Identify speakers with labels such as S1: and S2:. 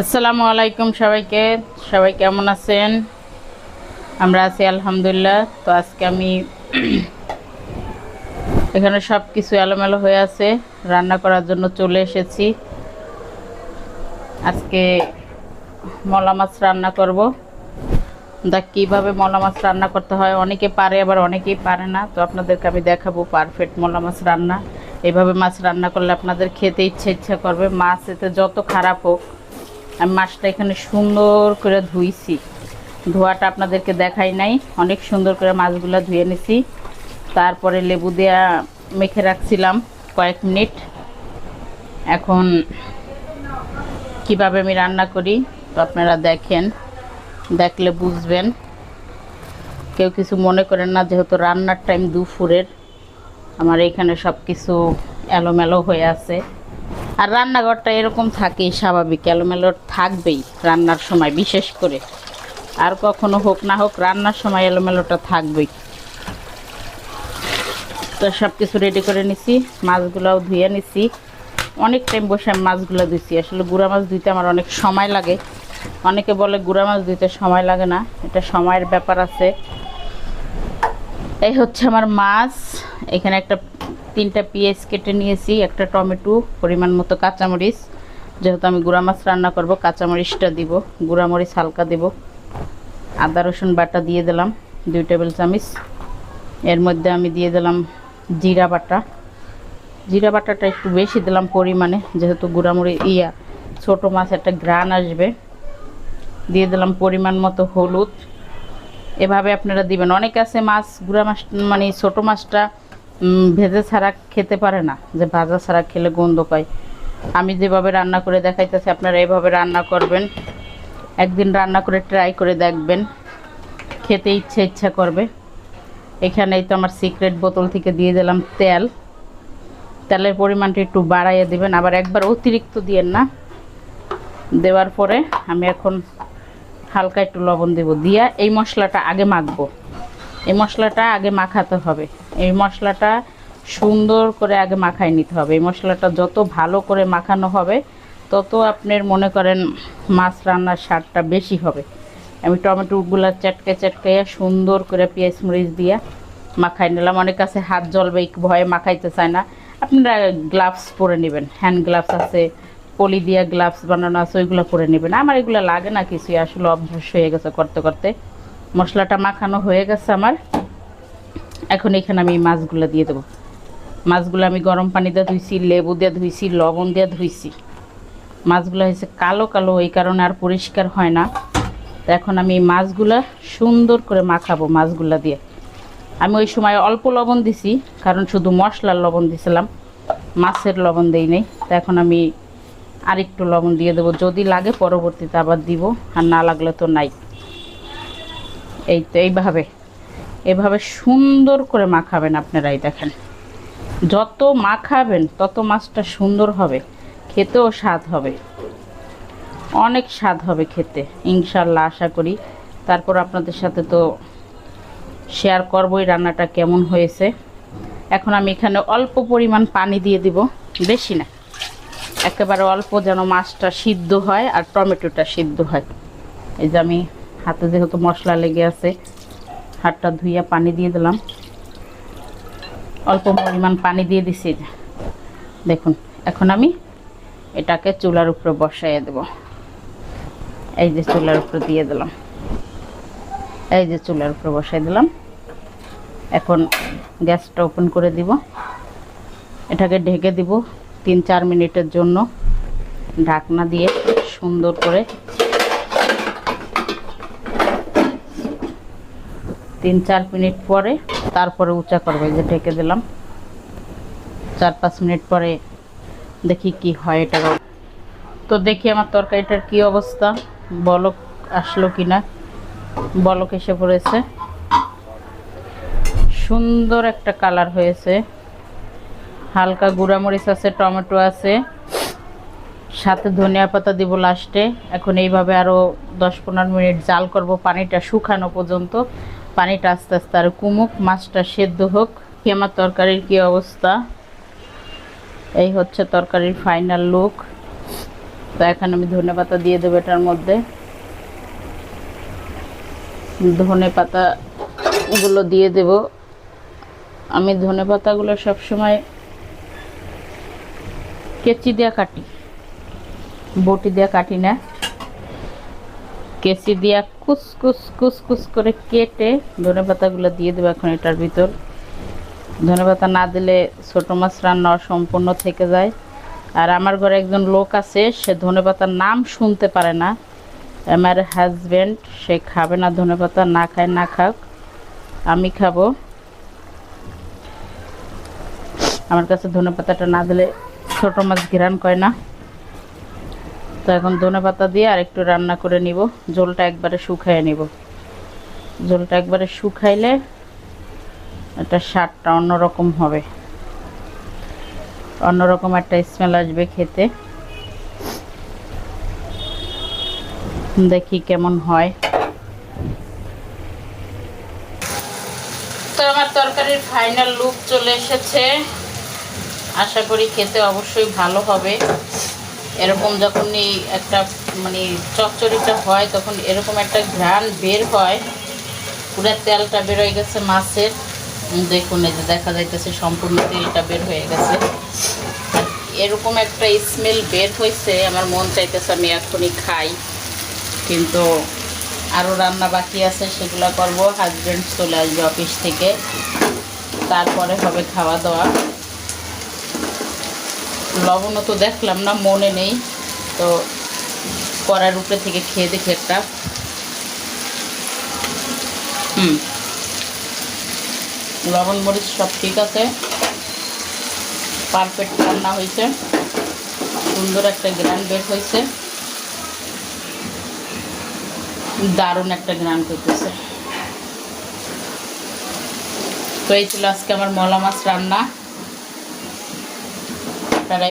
S1: আসসালামু আলাইকুম সবাইকে। সবাই কেমন আছেন? আমরা আছি, আলহামদুলিল্লাহ। তো আজকে আমি এখানে সব কিছু এলোমেলো হয়ে আছে। রান্না করার জন্য চলে এসেছি। আজকে মলা মাছ রান্না করব। দা কীভাবে মলা মাছ রান্না করতে হয়? অনেকে পারে, আবার অনেকেই পারে না। তো আপনাদেরকে আমি দেখাবো পারফেক্ট মলা মাছ রান্না। এইভাবে মাছ রান্না করলে আপনাদের খেতে ইচ্ছে ইচ্ছা করবে। মাছ এতে যত খারাপ হোক আমি মাছটা এখানে সুন্দর করে ধুইছি। ধোয়াটা আপনাদেরকে দেখাই নাই। অনেক সুন্দর করে মাছগুলো ধুয়ে নিছি। তারপরে লেবু দেয়া মেখে রাখছিলাম কয়েক মিনিট। এখন কীভাবে আমি রান্না করি, তো আপনারা দেখেন। দেখলে বুঝবেন। কেউ কিছু মনে করেন না, যেহেতু রান্নার টাইম দুপুরের। আমার এখানে সব কিছু এলোমেলো হয়ে আছে। আর রান্নাঘরটা এরকম থাকেই স্বাভাবিক, এলোমেলো থাকবেই রান্নার সময়, বিশেষ করে। আর কখনো হোক না হোক, রান্নার সময় এলোমেলোটা থাকবেই। তো সব কিছু রেডি করে নিছি, মাছগুলোও ধুয়ে নিছি। অনেক টাইম বসে আমি মাছগুলো ধুইছি। আসলে গুঁড়া মাছ ধুইতে আমার অনেক সময় লাগে। অনেকে বলে গুঁড়া মাছ ধুইতে সময় লাগে না, এটা সময়ের ব্যাপার আছে। এই হচ্ছে আমার মাছ। এখানে একটা তিনটা পেঁয়াজ কেটে নিয়েছি, একটা টমেটো, পরিমাণ মতো কাঁচামরিচ। যেহেতু আমি গুঁড়া মাছ রান্না করব, কাঁচামরিচটা দিব গুঁড়ামরিচ হালকা দেব। আদা, রসুন বাটা দিয়ে দিলাম, দুই টেবিল চামচ। এর মধ্যে আমি দিয়ে দিলাম জিরা বাটা। জিরা বাটাটা একটু বেশি দিলাম পরিমাণে, যেহেতু গুঁড়ামুড়ি ইয়া, ছোটো মাছ, একটা গ্রান আসবে। দিয়ে দিলাম পরিমাণ মতো হলুদ। এভাবে আপনারা দিবেন। অনেক আছে মাছ, গুঁড়া মাছ মানে ছোটো মাছটা ভেজে ছাড়া খেতে পারে না, যে ভাজা ছাড়া খেলে গন্ধ পায়। আমি যেভাবে রান্না করে দেখাইতেছি, আপনারা এভাবে রান্না করবেন। একদিন রান্না করে ট্রাই করে দেখবেন। খেতে ইচ্ছে ইচ্ছা করবে। এখানেই তো আমার সিক্রেট বোতল থেকে দিয়ে দিলাম তেল। তেলের পরিমাণটা একটু বাড়াইয়ে দিবেন, আবার একবার অতিরিক্ত দিয়েন না। দেওয়ার পরে আমি এখন হালকা একটু লবণ দেব। দিয়া এই মশলাটা আগে মাখবো। এই মশলাটা আগে মাখাতে হবে। এই মশলাটা সুন্দর করে আগে মাখাই নিতে হবে। এই মশলাটা যত ভালো করে মাখানো হবে, তত আপনার মনে করেন মাছ রান্নার স্বাদটা বেশি হবে। আমি টমেটোগুলো চটকে চটকাইয়া সুন্দর করে পেঁয়াজ মরিচ দিয়া মাখাই নিলাম। অনেক কাছে হাত জ্বলবে, এই ভয়ে মাখাইতে চায় না। আপনারা গ্লাভস পরে নেবেন। হ্যান্ড গ্লাভস আছে, পলি দিয়া গ্লাভস বানানো আছে, ওইগুলো পরে নেবেন। আমার এগুলো লাগে না কিছুই, আসলে অভ্যাস হয়ে গেছে করতে করতে। মশলাটা মাখানো হয়ে গেছে আমার। এখন এখানে আমি মাছগুলো দিয়ে দেবো। মাছগুলো আমি গরম পানি দিয়ে ধুইছি, লেবু দিয়ে ধুইছি, লবণ দিয়ে ধুইছি। মাছগুলো হয়েছে কালো কালো, এই কারণে আর পরিষ্কার হয় না। তো এখন আমি মাছগুলা সুন্দর করে মাখাবো মাছগুলা দিয়ে। আমি ওই সময় অল্প লবণ দিছি, কারণ শুধু মশলার লবণ দিছিলাম, মাছের লবণ দেই নেই। তো এখন আমি আরেকটু লবণ দিয়ে দেবো। যদি লাগে পরবর্তীতে আবার দিব, আর না লাগলে তো নাই। এই তো, এইভাবে। এভাবে সুন্দর করে মাখাবেন আপনারাই দেখেন। যত মাখাবেন, তত মাছটা সুন্দর হবে, খেতেও স্বাদ হবে। অনেক স্বাদ হবে খেতে ইনশাল্লাহ আশা করি। তারপর আপনাদের সাথে তো শেয়ার করবই রান্নাটা কেমন হয়েছে। এখন আমি এখানে অল্প পরিমাণ পানি দিয়ে দিব, বেশি না। একেবারে অল্প যেন মাছটা সিদ্ধ হয় আর টমেটোটা সিদ্ধ হয়। এই যে আমি হাতে যেহেতু মশলা লেগে আছে, হাতটা ধুইয়া পানি দিয়ে দিলাম। অল্প পরিমাণ পানি দিয়ে দিছি। দেখুন, এখন আমি এটাকে চুলার উপরে বসাইয়ে দেব। এই যে চুলার উপরে দিয়ে দিলাম। এই যে চুলার উপরে বসাই দিলাম। এখন গ্যাসটা ওপেন করে দিব। এটাকে ঢেকে দিব তিন চার মিনিটের জন্য। ঢাকনা দিয়ে সুন্দর করে তিন চার মিনিট পরে তারপরে উঁচা করব যে ঢেকে দিলাম। চার পাঁচ মিনিট পরে দেখি কি হয় এটা। তো দেখি আমার তরকারিটার কি অবস্থা, বলক আসলো কি না বলক এসে পড়েছে। সুন্দর একটা কালার হয়েছে। হালকা গুঁড়ামরিচ আছে, টমেটো আছে। সাথে ধনিয়া পাতা দিব লাস্টে। এখন এইভাবে আরও দশ পনেরো মিনিট জাল করব, পানিটা শুকানো পর্যন্ত। পানিটা আস্তে আস্তে আর কুমুক, মাছটা সেদ্ধ হোক। কি আমার তরকারির কি অবস্থা? এই হচ্ছে তরকারির ফাইনাল লুক তো এখন আমি ধনে পাতা দিয়ে দেবো এটার মধ্যে। ধনে পাতা গুলো দিয়ে দেব। আমি ধনে পাতাগুলো সবসময় কেচি দিয়ে কাটি। বটি দিয়ে কাটি না। কেচি দিয়া কুচ কুচ কুচ কুচ করে কেটে ধনে পাতাগুলো দিয়ে দেবো এখন এটার ভিতর। ধনে পাতা না দিলে ছোটো মাছ রান্না সম্পূর্ণ থেকে যায়। আর আমার ঘরে একজন লোক আছে, সে ধনে পাতার নাম শুনতে পারে না। আমার হাজব্যান্ড সে খাবে না ধনে পাতা, না খায়, না খাক। আমি খাব। আমার কাছে ধনে পাতাটা না দিলে ছোটো মাছ ঘেরান কয় না। তো এখন ধনে পাতা দিয়ে আর একটু রান্না করে নিব। জলটা একবারে শুকাইয়ে নিব। জলটা একবারে শুকাইলে এটা স্বাদটা অন্যরকম হবে। অন্যরকম একটা স্মেল আসবে খেতে। দেখি কেমন হয়। তো আমার তরকারির ফাইনাল লুক চলে এসেছে। আশা করি খেতে অবশ্যই ভালো হবে। এরকম যখন এই একটা মানে চচ্চড়িটা হয়, তখন এরকম একটা ঘ্রাণ বের হয়। পুরো তেলটা বের হয়ে গেছে মাছের। দেখুন, এই যে দেখা যাইতেছে সম্পূর্ণ তেলটা বের হয়ে গেছে। এরকম একটা স্মেল বের হয়েছে আমার মন চাইতেছে আমি এখনই খাই। কিন্তু আরও রান্না বাকি আছে, সেগুলো করব। হাজব্যান্ড চলে আসবে অফিস থেকে। তারপরে হবে খাওয়া দাওয়া লবণও তো দেখলাম না, মনে নেই। তো কড়ার উপরে থেকে খেয়ে দেখি একটা। হুম। লবণ, মরিচ সব ঠিক আছে। পারফেক্ট রান্না হয়েছে। সুন্দর একটা গ্রান বের হয়েছে। দারুণ একটা গ্রান করতেছে তো এই ছিল আজকে আমার মলা মাছ রান্না।